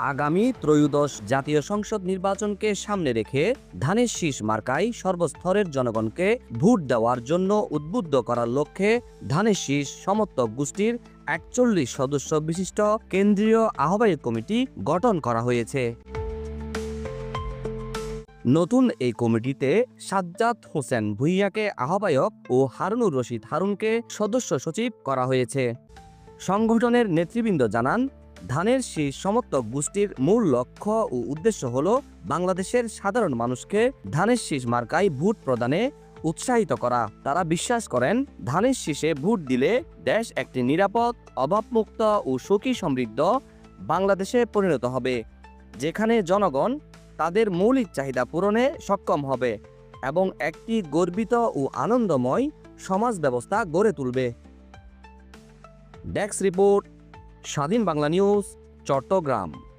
আগামী ত্রয়োদশ জাতীয় সংসদ নির্বাচনকে সামনে রেখে ধানের শীষ মার্কায় সর্বস্তরের জনগণকে ভোট দেওয়ার জন্য উদ্বুদ্ধ করার লক্ষ্যে ধানের শীষ সমর্থক গোষ্ঠীর একচল্লিশ সদস্য বিশিষ্ট কেন্দ্রীয় আহ্বায়ক কমিটি গঠন করা হয়েছে। নতুন এই কমিটিতে সাজ্জাদ হোসেন ভুইয়াকে আহ্বায়ক ও হারুনুর রশিদ হারুনকে সদস্য সচিব করা হয়েছে। সংগঠনের নেতৃবৃন্দ জানান ধানের শীষ সমর্থক গোষ্ঠীর মূল লক্ষ্য ও উদ্দেশ্য হল বাংলাদেশের সাধারণ মানুষকে ধানের শীষ মার্কায় ভোট প্রদানে উৎসাহিত করা। তারা বিশ্বাস করেন, ধানের শীষে ভোট দিলে দেশ একটি নিরাপদ, অভাবমুক্ত ও সুখী সমৃদ্ধ বাংলাদেশে পরিণত হবে, যেখানে জনগণ তাদের মৌলিক চাহিদা পূরণে সক্ষম হবে এবং একটি গর্বিত ও আনন্দময় সমাজ ব্যবস্থা গড়ে তুলবে। ডেস্ক রিপোর্ট স্বাধীন বাংলা নিউজ চট্টগ্রাম।